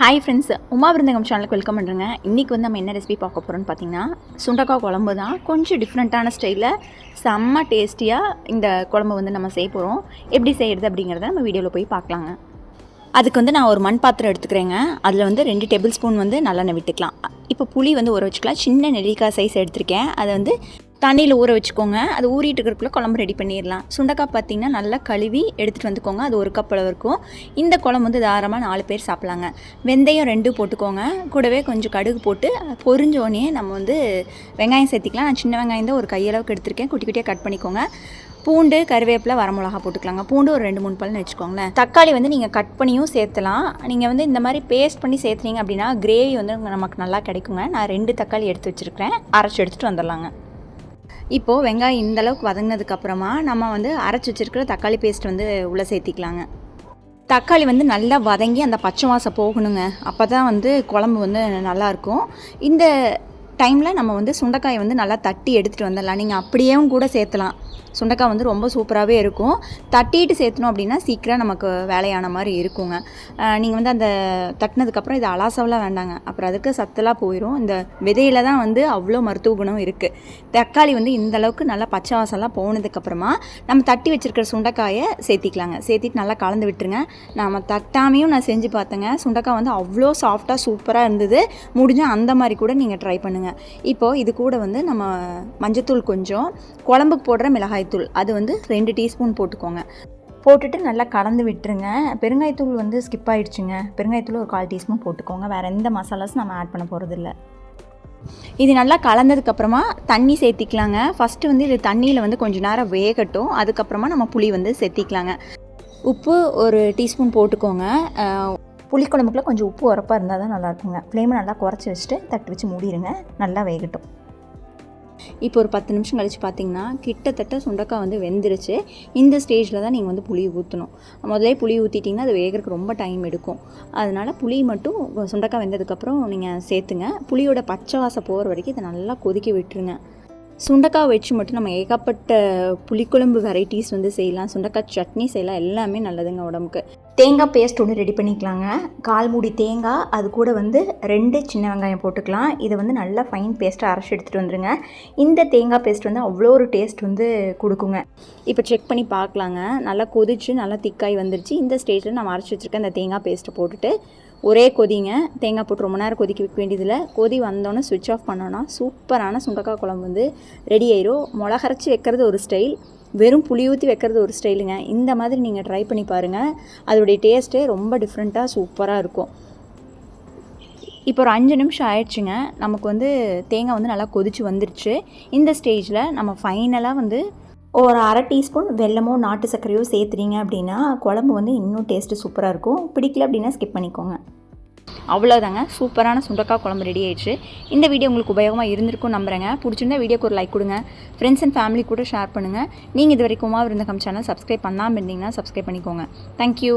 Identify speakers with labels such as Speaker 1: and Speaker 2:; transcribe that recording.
Speaker 1: Hi friends Uma விருந்தகம் சேனலுக்கு welcome பண்ணுறேங்க இன்றைக்கி வந்து நம்ம என்ன ரெசிபி பார்க்க போகிறோம்னு பார்த்தீங்கன்னா சுண்டக்காய் குழம்பு தான். கொஞ்சம் டிஃப்ரெண்ட்டான ஸ்டைலில் செம்ம டேஸ்டியாக இந்த குழம்பு வந்து நம்ம செய்ய போகிறோம் எப்படி செய்கிறது அப்படிங்கிறத நம்ம வீடியோவில் போய் பார்க்கலாங்க. அதுக்கு வந்து நான் ஒரு மண் பாத்திரம் எடுத்துக்கிறேங்க. அதில் வந்து ரெண்டு டேபிள் ஸ்பூன் வந்து நல்லெண்ணெய் விட்டுக்கலாம். இப்போ புளி வந்து ஊற வச்சுக்கலாம். சின்ன நெல்லிக்காய் சைஸ் எடுத்திருக்கேன். அதை வந்து தண்ணியில் ஊற வச்சுக்கோங்க. அது ஊறிட்டு இருக்கிறக்குள்ள குழம்பு ரெடி பண்ணிடலாம். சுண்டக்காய் பார்த்தீங்கன்னா நல்லா கழுவி எடுத்துகிட்டு வந்துக்கோங்க. அது ஒரு கப் அளவு இருக்கும். இந்த குழம்பு வந்து தாராளமாக நாலு பேர் சாப்பிட்லாங்க. வெந்தயம் ரெண்டு போட்டுக்கோங்க. கூடவே கொஞ்சம் கடுகு போட்டு பொறிஞ்சோடனே நம்ம வந்து வெங்காயம் சேர்த்திக்கலாம். நான் சின்ன வெங்காயம் தான் ஒரு கையளவுக்கு எடுத்திருக்கேன். குட்டி குட்டியாக கட் பண்ணிக்கோங்க. பூண்டு கருவேப்பிலை வரமிளகா போட்டுக்கலாங்க. பூண்டு ஒரு ரெண்டு மூணு பல்னு வச்சுக்கோங்களேன். தக்காளி வந்து நீங்கள் கட் பண்ணியும் சேர்த்தலாம். நீங்கள் வந்து இந்த மாதிரி பேஸ்ட் பண்ணி சேர்த்துனீங்க அப்படின்னா கிரேவி வந்து நமக்கு நல்லா கிடைக்குங்க. நான் ரெண்டு தக்காளி எடுத்து வச்சுருக்கிறேன். அரைச்சி எடுத்துகிட்டு வந்துடலாங்க. இப்போது வெங்காயம் இந்தளவுக்கு வதங்கினதுக்கப்புறமா வதங்கினதுக்கு அப்புறமா நம்ம வந்து அரைச்சி வச்சிருக்கிற தக்காளி பேஸ்ட் வந்து உள்ளே சேர்த்திக்கலாங்க. தக்காளி வந்து நல்லா வதங்கி அந்த பச்சை வாசம் போகணுங்க. அப்போ தான் வந்து குழம்பு வந்து நல்லாயிருக்கும். இந்த டைமில் நம்ம வந்து சுண்டைக்காயை வந்து நல்லா தட்டி எடுத்துகிட்டு வந்துடலாம். நீங்கள் அப்படியேவும் கூட சேர்த்தலாம். சுண்டைக்காய் வந்து ரொம்ப சூப்பராகவே இருக்கும். தட்டிட்டு சேர்த்தணும் அப்படின்னா சீக்கிரம் நமக்கு வேலையான மாதிரி இருக்குங்க. நீங்கள் வந்து அந்த தட்டினதுக்கப்புறம் இது அலாசவெலாம் வேண்டாங்க. அப்புறம் அதுக்கு சத்தெல்லாம் போயிடும் இந்த விதையில தான் வந்து அவ்வளோ மருத்துவ குணம் இருக்குது தக்காளி வந்து இந்த அளவுக்கு நல்லா பச்சை வாசம்லாம் போனதுக்கப்புறமா நம்ம தட்டி வச்சுருக்கிற சுண்டைக்காயை சேர்த்திக்கலாங்க. சேர்த்திட்டு நல்லா கலந்து விட்டுருங்க. நம்ம தட்டாமையும் நான் செஞ்சு பார்த்தேங்க. சுண்டைக்காய் வந்து அவ்வளோ சாஃப்டாக சூப்பராக இருந்தது. முடிஞ்சால் அந்த மாதிரி கூட நீங்கள் ட்ரை பண்ணுங்கள் இப்போது இது கூட வந்து நம்ம மஞ்சத்தூள் கொஞ்சம் குழம்புக்கு போடுற மிளகாய்த்தூள் அது வந்து ரெண்டு டீஸ்பூன் போட்டுக்கோங்க. போட்டுட்டு நல்லா கலந்து விட்டுருங்க. பெருங்காயத்தூள் வந்து ஸ்கிப் ஆகிடுச்சுங்க பெருங்காயத்தூள் ஒரு கால் டீஸ்பூன் போட்டுக்கோங்க. வேறு எந்த மசாலாஸும் நம்ம ஆட் பண்ண போகிறதில்ல இது நல்லா கலந்ததுக்கப்புறமா தண்ணி சேர்த்திக்கலாங்க. ஃபஸ்ட்டு வந்து இது தண்ணியில் வந்து கொஞ்சம் நேரம் வேகட்டும். அதுக்கப்புறமா நம்ம புளி வந்து சேர்த்திக்கலாங்க. உப்பு ஒரு டீஸ்பூன் போட்டுக்கோங்க. புளிக்குழம்புக்குள்ள கொஞ்சம் உப்பு உரப்பாக இருந்தால் தான் நல்லாயிருக்குங்க. ஃப்ளேமை நல்லா குறைச்சி வச்சுட்டு தட்டு வச்சு மூடிடுங்க நல்லா வேகட்டும். இப்போ ஒரு பத்து நிமிஷம் கழித்து பார்த்தீங்கன்னா கிட்டத்தட்ட சுண்டக்காய் வந்து வெந்துருச்சு. இந்த ஸ்டேஜில் தான் நீங்கள் வந்து புளி ஊற்றணும் முதலே புளி ஊற்றிட்டிங்கன்னா அது வேகிறதுக்கு ரொம்ப டைம் எடுக்கும். அதனால் புளி மட்டும் சுண்டக்காய் வெந்ததுக்கப்புறம் நீங்கள் சேர்த்துங்க. புளியோட பச்சை வாசம் போகிற வரைக்கும் இதை நல்லா கொதிக்க விட்டுருங்க. சுண்டக்காய் வச்சு மட்டும் நம்ம ஏகப்பட்ட புளிக்குழம்பு வெரைட்டிஸ் வந்து செய்யலாம். சுண்டக்காய் சட்னி செய்யலாம். எல்லாமே நல்லதுங்க உடம்புக்கு. தேங்காய் பேஸ்ட் ஒன்று ரெடி பண்ணிக்கலாங்க. கால் மூடி தேங்காய் அது கூட வந்து ரெண்டு சின்ன வெங்காயம் போட்டுக்கலாம். இதை வந்து நல்லா ஃபைன் பேஸ்ட்டாக அரைச்சி எடுத்துகிட்டு வந்துருங்க. இந்த தேங்காய் பேஸ்ட் வந்து அவ்வளோ ஒரு டேஸ்ட் வந்து கொடுக்குங்க. இப்போ செக் பண்ணி பார்க்கலாங்க. நல்லா கொதிச்சு நல்லா திக்காய் வந்துருச்சு. இந்த ஸ்டேஜில் நம்ம அரைச்சி வச்சுருக்க இந்த தேங்காய் பேஸ்ட்டை போட்டுட்டு ஒரே கொதிங்க. தேங்காய் போட்டு ரொம்ப நேரம் கொதிக்க வைக்க வேண்டியதில்லை. கொதி வந்தோன்னே சுவிட்ச் ஆஃப் பண்ணோன்னா சூப்பரான சுண்டக்காய் குழம்பு வந்து ரெடி ஆயிரும். மிளகரைச்சி வைக்கிறது ஒரு ஸ்டைல் வெறும் புளி ஊற்றி வைக்கிறது ஒரு ஸ்டைலுங்க இந்த மாதிரி நீங்கள் ட்ரை பண்ணி பாருங்கள் அதோடைய டேஸ்ட்டே ரொம்ப டிஃப்ரெண்ட்டாக சூப்பராக இருக்கும். இப்போ ஒரு அஞ்சு நிமிஷம் ஆயிடுச்சுங்க. நமக்கு வந்து தேங்காய் வந்து நல்லா கொதிச்சு வந்துருச்சு. இந்த ஸ்டேஜில் நம்ம ஃபைனலாக வந்து ஒரு அரை டீஸ்பூன் வெல்லமோ நாட்டு சர்க்கரையோ சேர்த்துறீங்க அப்படின்னா குழம்பு வந்து இன்னும் டேஸ்ட்டு சூப்பராக இருக்கும். பிடிக்கல அப்படின்னா ஸ்கிப் பண்ணிக்கோங்க. அவ்வளோதாங்க சூப்பரான சுண்டக்காய் குழம்பு ரெடி ஆயிடுச்சு. இந்த வீடியோ உங்களுக்கு உபயோகமாக இருந்திருக்கும் நம்புறேங்க. பிடிச்சிருந்தா வீடியோக்கு ஒரு லைக் கொடுங்க. ஃப்ரெண்ட்ஸ் அண்ட் ஃபேமிலி கூட ஷேர் பண்ணுங்கள் நீங்கள் இது வரைக்கும் உமா விருந்தகம் சேனல் சப்ஸ்கிரைப் பண்ணாமல் இருந்தீங்கன்னா சப்ஸ்கிரைப் பண்ணிக்கோங்க. தேங்க்யூ